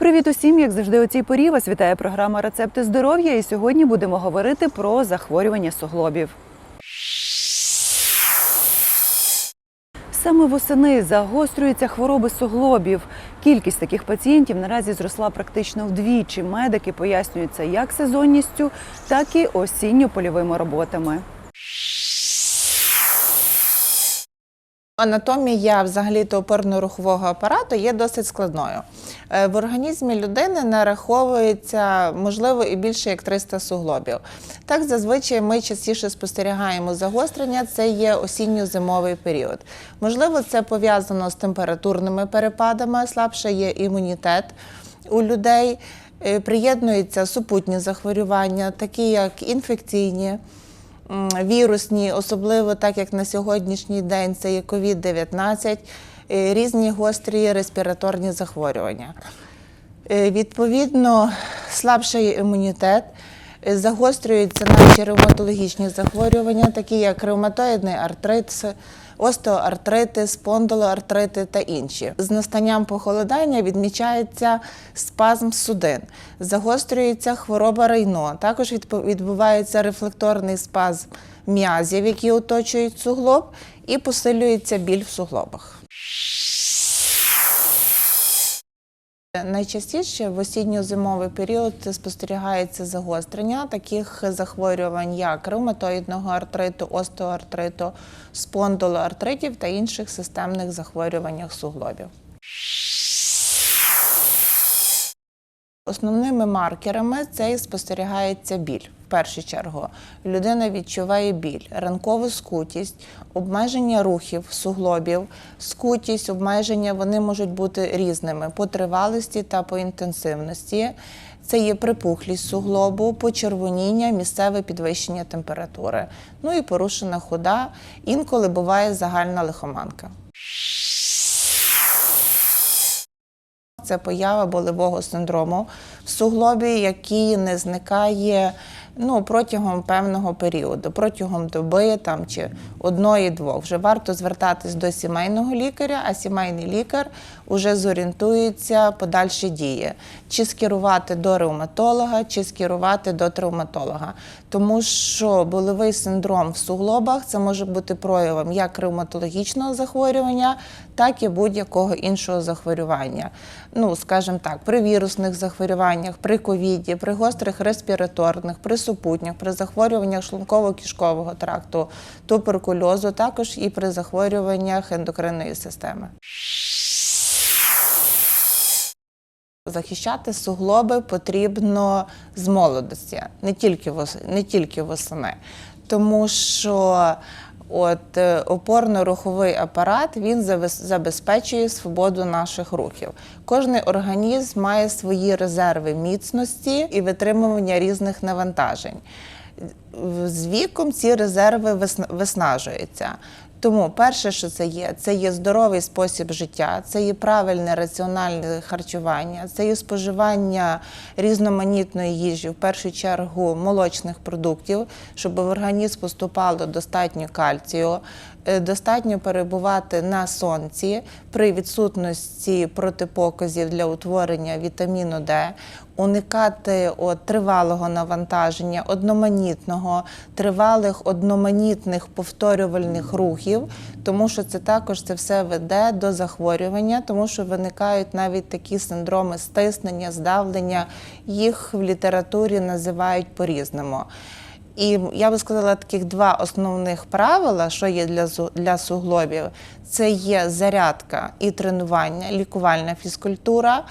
Привіт усім! Як завжди, у цій порі вас вітає програма Рецепти здоров'я. І сьогодні будемо говорити про захворювання суглобів. Саме восени загострюються хвороби суглобів. Кількість таких пацієнтів наразі зросла практично вдвічі. Медики пояснюють це як сезонністю, так і осінньо-польовими роботами. Анатомія взагалі то опорно-рухового апарату є досить складною. Е, В організмі людини нараховується можливо і більше як 300 суглобів. Так зазвичай ми частіше спостерігаємо загострення. Це є осінньо-зимовий період. Можливо, це пов'язано з температурними перепадами, слабше є імунітет у людей. Е, Приєднуються супутні захворювання, такі як інфекційні вірусні, особливо так як на сьогоднішній день це є COVID-19, е, різні гострі респіраторні захворювання. Е, Відповідно, слабший імунітет, загострюються наші ревматологічні захворювання, такі як ревматоїдний артрит, остеоартрити, спондилоартрити та інші. З настанням похолодання відмічається спазм судин, загострюється хвороба рейно. Також відбувається рефлекторний спазм м'язів, які оточують суглоб, і посилюється біль в суглобах. Найчастіше в осінньо-зимовий період спостерігається загострення таких захворювань, як ревматоїдного артриту, остеоартриту, спондилоартритів та інших системних захворюваннях суглобів. Основними маркерами це спостерігається біль. Першу чергу людина відчуває біль, ранкову скутість, обмеження рухів суглобів, скутість, обмеження вони можуть бути різними по тривалості та по інтенсивності. Це є припухлість суглобу, почервоніння, місцеве підвищення температури. Ну і порушена хода. Інколи буває загальна лихоманка. Це поява болевого синдрому в суглобі, який не зникає ну, протягом певного періоду, протягом доби там, чи одної-двох. Вже варто звертатись до сімейного лікаря, а сімейний лікар вже зорієнтується подальші дії, чи скерувати до ревматолога, чи скерувати до травматолога. Тому що болевий синдром в суглобах це може бути проявом як ревматологічного захворювання, так і будь-якого іншого захворювання. Ну, скажімо так, при вірусних захворюваннях, при ковіді, при гострих респіраторних, при супутнях, при захворюваннях шлунково-кишкового тракту, туберкульозу, також і при захворюваннях ендокринної системи. Захищати суглоби потрібно з молодості, не тільки вос, не тільки восени, тому що от е, опорно-руховий апарат він забезпечує свободу наших рухів. Кожний організм має свої резерви міцності і витримування різних навантажень. З віком ці резерви висна- виснажуються. Тому перше, що це є, це є здоровий спосіб життя, це є правильне раціональне харчування, це є споживання різноманітної їжі, в першу чергу молочних продуктів, щоб в організм поступало достатньо кальцію, е, достатньо перебувати на сонці при відсутності протипоказів для утворення вітаміну Д, уникати от, тривалого навантаження, одноманітного, тривалих одноманітних повторювальних рухів, тому що це також це все веде до захворювання, тому що виникають навіть такі синдроми стиснення, здавлення. Їх в літературі називають по-різному. І я би сказала таких два основних правила, що є для, для суглобів, це є зарядка і тренування, лікувальна фізкультура.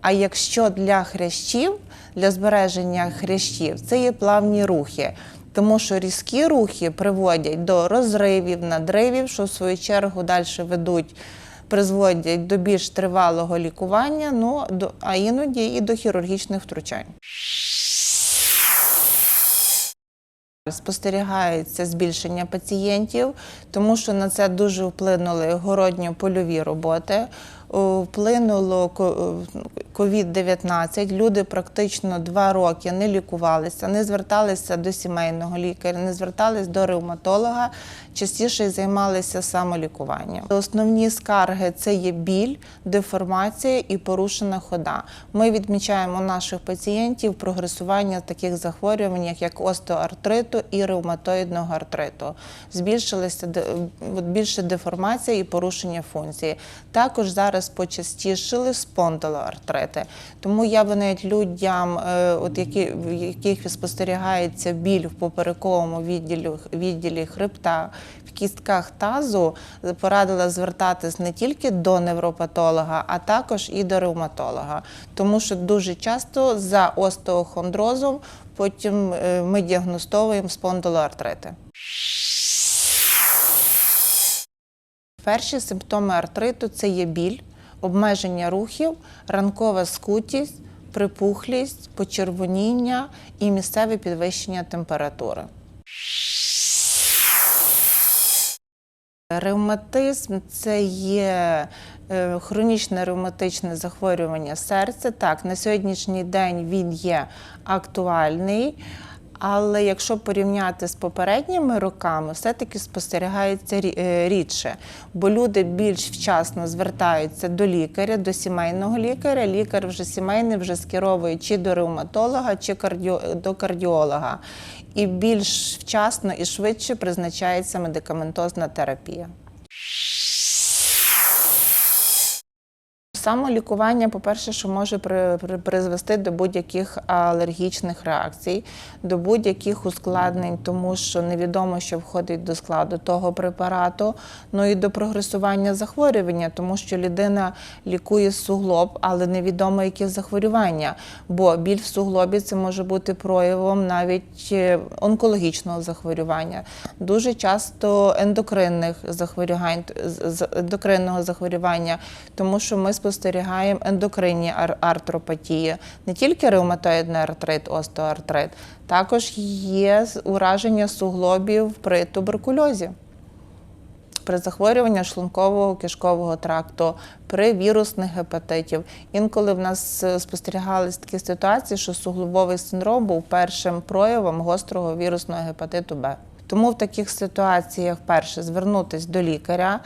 А якщо для хрящів, для збереження хрящів, це є плавні рухи. Тому що різкі рухи приводять до розривів, надривів, що в свою чергу далі ведуть, призводять до більш тривалого лікування, ну, до, а іноді і до хірургічних втручань. Спостерігається збільшення пацієнтів, тому що на це дуже вплинули городньо-польові роботи. Вплинуло ко- COVID-19. Люди практично два роки не лікувалися, не зверталися до сімейного лікаря, не зверталися до ревматолога, частіше займалися самолікуванням. Основні скарги це є біль, деформація і порушена хода. Ми відмічаємо у наших пацієнтів прогресування таких захворювань, як остеоартриту і ревматоїдного артриту. Збільшилася більше деформація і порушення функції. Також зараз почастішили спондилоартрити. Тому я би навіть людям, е, от які, в яких спостерігається біль в поперековому відділі, відділі хребта, в кістках тазу, порадила звертатись не тільки до невропатолога, а також і до ревматолога. Тому що дуже часто за остеохондрозом потім е, ми діагностовуємо спондилоартрити. Перші симптоми артриту це є біль, обмеження рухів, ранкова скутість, припухлість, почервоніння і місцеве підвищення температури. Ревматизм це є е, хронічне ревматичне захворювання серця. Так, на сьогоднішній день він є актуальний. Але якщо порівняти з попередніми роками, все-таки спостерігається е, рідше, бо люди більш вчасно звертаються до лікаря, до сімейного лікаря. Лікар вже сімейний вже скеровує чи до ревматолога, чи до кардіолога. І більш вчасно і швидше призначається медикаментозна терапія. Самолікування, по-перше, що може при- при- призвести до будь-яких алергічних реакцій, до будь-яких ускладнень, тому що невідомо, що входить до складу того препарату, ну і до прогресування захворювання, тому що людина лікує суглоб, але невідомо, які захворювання. Бо біль в суглобі це може бути проявом навіть е, онкологічного захворювання, дуже часто ендокринних захворювань, ендокринного захворювання, тому що ми спостерігаємо ендокринні артропатії, не тільки ревматоїдний артрит, остеоартрит, також є ураження суглобів при туберкульозі. При захворюванні шлункового кишкового тракту, при вірусних гепатитів. Інколи в нас е, спостерігались такі ситуації, що суглобовий синдром був першим проявом гострого вірусного гепатиту Б. Тому в таких ситуаціях перше звернутися до лікаря,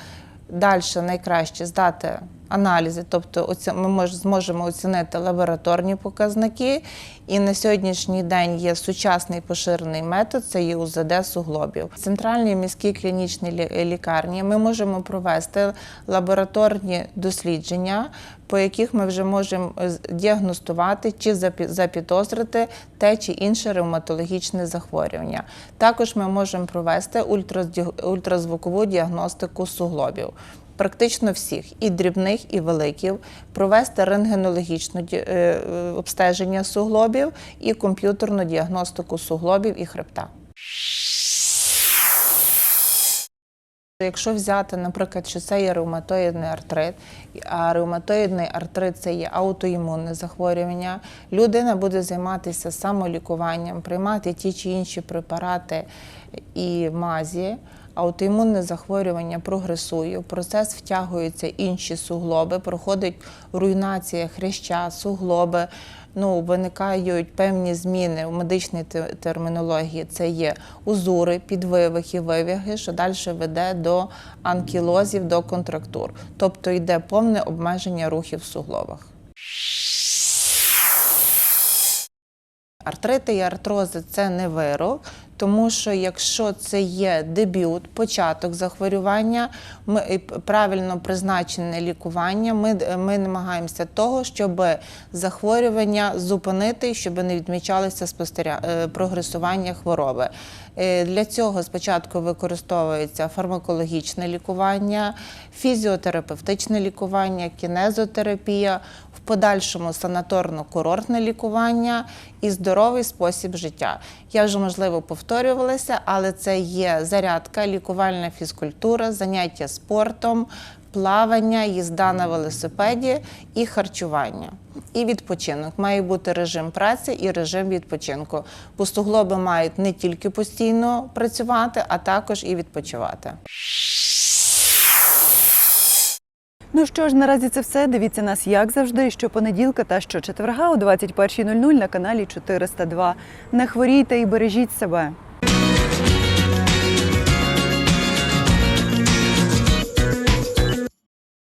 далі найкраще здати аналізи, тобто ми зможемо оцінити лабораторні показники. І на сьогоднішній день є сучасний поширений метод це є УЗД суглобів. В центральній міській клінічній лікарні ми можемо провести лабораторні дослідження, по яких ми вже можемо діагностувати чи запідозрити те чи інше ревматологічне захворювання. Також ми можемо провести ультразвукову діагностику суглобів практично всіх, і дрібних, і великих, провести рентгенологічне е, обстеження суглобів і комп'ютерну діагностику суглобів і хребта. Якщо взяти, наприклад, що це є ревматоїдний артрит, а ревматоїдний артрит це є аутоімунне захворювання, людина буде займатися самолікуванням, приймати ті чи інші препарати і мазі. Аутоімунне захворювання прогресує, в процес втягуються інші суглоби, проходить руйнація хряща, суглоби. Ну, виникають певні зміни в медичній термінології. Це є узури, підвивихи, вивіги, що далі веде до анкілозів, до контрактур. Тобто йде повне обмеження рухів в суглобах. Артрити і артрози це не вирок, тому що якщо це є дебют, початок захворювання, ми правильно призначене лікування, ми, ми намагаємося того, щоб захворювання зупинити, щоб не відмічалося спостеря... е, прогресування хвороби. Е, Для цього спочатку використовується фармакологічне лікування, фізіотерапевтичне лікування, кінезотерапія, подальшому санаторно-курортне лікування і здоровий спосіб життя. Я вже можливо повторювалася, але це є зарядка, лікувальна фізкультура, заняття спортом, плавання, їзда на велосипеді і харчування. І відпочинок. Має бути режим праці і режим відпочинку. Бо суглоби мають не тільки постійно працювати, а також і відпочивати. Ну що ж, наразі це все. Дивіться нас як завжди, щопонеділка та щочетверга о 21.00 на каналі 402. Не хворійте і бережіть себе.